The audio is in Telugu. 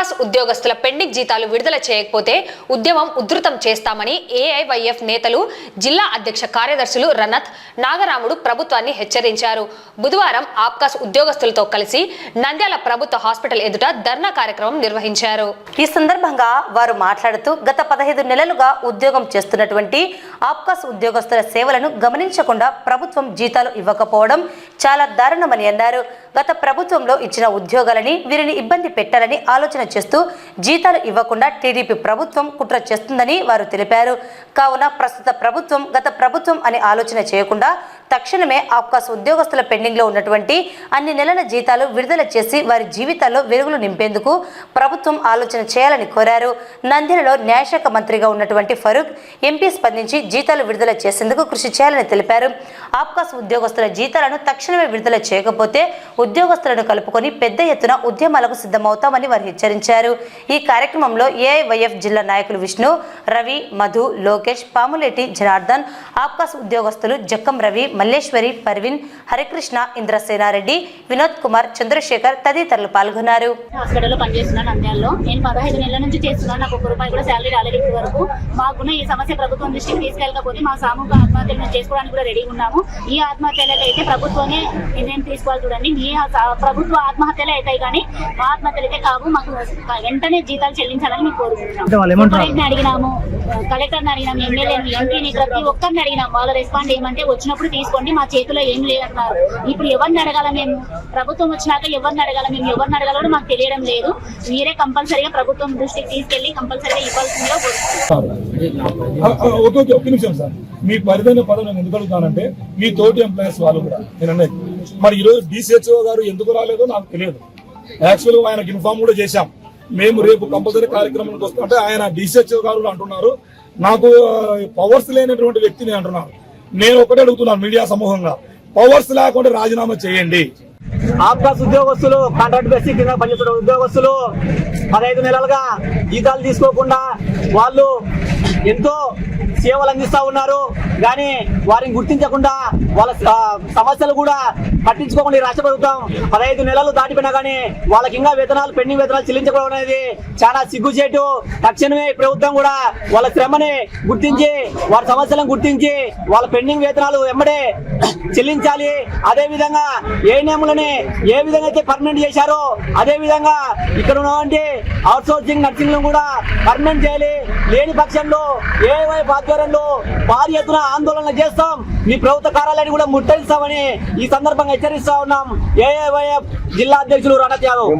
క్లాస్ ఉద్యోగస్తుల పెండింగ్ జీతాలు విడుదల చేయకపోతే ఉద్యమం ఉధృతం చేస్తామని ఏఐవైఎఫ్ నేతలు జిల్లా అధ్యక్ష కార్యదర్శులు రనత్ నాగరాముడు ప్రభుత్వాన్ని హెచ్చరించారు. బుధవారం ఆప్కాస్ ఉద్యోగస్తులతో కలిసి నంద్యాల ప్రభుత్వ హాస్పిటల్ ఎదుట ధర్నా కార్యక్రమం నిర్వహించారు. ఈ సందర్భంగా వారు మాట్లాడుతూ గత పదహైదు నెలలుగా ఉద్యోగం చేస్తున్నటువంటి ఆప్కాస్ ఉద్యోగస్తుల సేవలను గమనించకుండా ప్రభుత్వం జీతాలు ఇవ్వకపోవడం చాలా దారుణమని అన్నారు. గత ప్రభుత్వంలో ఇచ్చిన ఉద్యోగాలని వీరిని ఇబ్బంది పెట్టాలని ఆలోచన చేస్తూ జీతాలు ఇవ్వకుండా టీడీపీ ప్రభుత్వం కుట్ర చేస్తుందని వారు తెలిపారు. కావున ప్రస్తుత ప్రభుత్వం గత ప్రభుత్వం అని ఆలోచన చేయకుండా తక్షణమే ఆప్కాస్ ఉద్యోగస్తుల పెండింగ్లో ఉన్నటువంటి అన్ని నెలల జీతాలు విడుదల చేసి వారి జీవితాల్లో వెలుగులు నింపేందుకు ప్రభుత్వం ఆలోచన చేయాలని కోరారు. నంద్యాలలో న్యాయశాఖ మంత్రిగా ఉన్నటువంటి ఫరూక్ ఎంపీ స్పందించి జీతాలు విడుదల చేసేందుకు కృషి చేయాలని తెలిపారు. ఆప్కాస్ ఉద్యోగస్తుల జీతాలను తక్షణమే విడుదల చేయకపోతే ఉద్యోగస్తులను కలుపుకొని పెద్ద ఎత్తున ఉద్యమాలకు సిద్ధమవుతామని వారు హెచ్చరించారు. ఈ కార్యక్రమంలో ఏఐవైఎఫ్ జిల్లా నాయకులు విష్ణు రవి మధు లోకేష్ పాములేటి జనార్దన్ ఆప్కాస్ ఉద్యోగస్తులు జక్కం రవి మల్లేశ్వరి పర్వీన్ హరికృష్ణ ఇంద్రసేనారెడ్డి వినోద్ కుమార్ చంద్రశేఖర్ తదితరులు పాల్గొన్నారు. హాస్పిటల్లో పనిచేస్తున్నాను నంద్యాలలో. నేను పదహైదు నెలల నుంచి చేస్తున్నాను. నాకు ఒక రూపాయి కూడా శాలరీ రాలేదు ఇప్పటి వరకు మాకున్న ఈ సమస్య ప్రభుత్వం దృష్టికి తీసుకెళ్ళకపోతే మా సామూహిక ఆత్మహత్యలు మేము చేసుకోవడానికి కూడా రెడీగా ఉన్నాము. ఈ ఆత్మహత్యలకు అయితే ప్రభుత్వమే నిర్ణయం తీసుకోవాలి చూడండి. మీ ప్రభుత్వ ఆత్మహత్యలే అవుతాయి కానీ మా ఆత్మహత్యలు అయితే కావు. మాకు వెంటనే జీతాలు చెల్లించాలని మేము అంటే వాళ్ళు ఏమంటారు? కోరుకుంటున్నాము అడిగినాము కలెక్టర్ని అడిగినాము ఎమ్మెల్యేని ఎంపీని ప్రతి ఒక్కరిని అడిగినాము. వాళ్ళు రెస్పాండ్ ఏమంటే వచ్చినప్పుడు తీసుకోండి మా చేతిలో ఏం లేదన్నారు. ఇప్పుడు ఎవరిని అడగాల మేము? ప్రభుత్వం వచ్చినాక ఎవరిని అడగాల మేము? ఎవరిని అడగాలో మాకు తెలియడం లేదు. మీరే కంపల్సరీగా ప్రభుత్వం దృష్టికి తీసుకెళ్ళి కంపల్సరీగా ఇవ్వాల్సిందిగా ఓకే ఒక్క నిమిషం సార్. మీ పరిధైన పదం నేను ఎందుకు అడుగుతానంటే మీ తోటి ఎంప్లాయీస్ వాళ్ళు కూడా నేను అనేది. మరి ఈరోజు డిసిహెచ్ఓ గారు ఎందుకు రాలేదో నాకు తెలియదు. యాక్చువల్ ఆయనకు ఇన్ఫార్మ్ కూడా చేశాం. మేము రేపు కంపల్సరీ కార్యక్రమానికి వస్తుంటే ఆయన డిసిహెచ్ఓ గారు అంటున్నారు. నాకు పవర్స్ లేనటువంటి వ్యక్తిని అంటున్నారు. నేను ఒకటే అడుగుతున్నాను మీడియా సమూహంగా. పవర్స్ లేకుండా రాజీనామా చేయండి. ఆబ్కాస్ ఉద్యోగస్తులు కాంట్రాక్ట్ బేసిక్ కింద పనిచేస్తున్న ఉద్యోగస్తులు పదహైదు నెలలుగా జీతాలు తీసుకోకుండా వాళ్ళు ఎంతో సేవలు అందిస్తూ ఉన్నారు. కానీ వారిని గుర్తించకుండా వాళ్ళ సమస్యలు కూడా పట్టించుకోకుండా ఈ రాష్ట్ర ప్రభుత్వం పదహైదు నెలలు దాటిపోయినా కానీ వాళ్ళకి ఇంకా వేతనాలు పెండింగ్ వేతనాలు చెల్లించడం అనేది చాలా సిగ్గుచేటు. తక్షణమే ప్రభుత్వం కూడా వాళ్ళ శ్రమని గుర్తించి వారి సమస్యలను గుర్తించి వాళ్ళ పెండింగ్ వేతనాలు వెంబడే చెల్లించాలి. అదే విధంగా ఏ నియములని ఏ విధంగా అయితే పర్మనెంట్ చేశారో అదే విధంగా ఇక్కడ ఉన్నటువంటి అవుట్ సోర్సింగ్ నర్సింగ్ కూడా పర్మనెంట్ చేయాలి. లేని పక్షంలో ఏ వైపు ఆధ్వర్యంలో భారీ ఎత్తున ఆందోళన చేస్తాం. మీ ప్రభుత్వ కార్యాలయాన్ని కూడా ముట్టడిస్తామని ఈ సందర్భంగా ఖచ్చితంగా హెచ్చరిస్తా ఉన్నాం. ఏఏవైఎఫ్ జిల్లా అధ్యక్షులు రణత్ యాదవ్.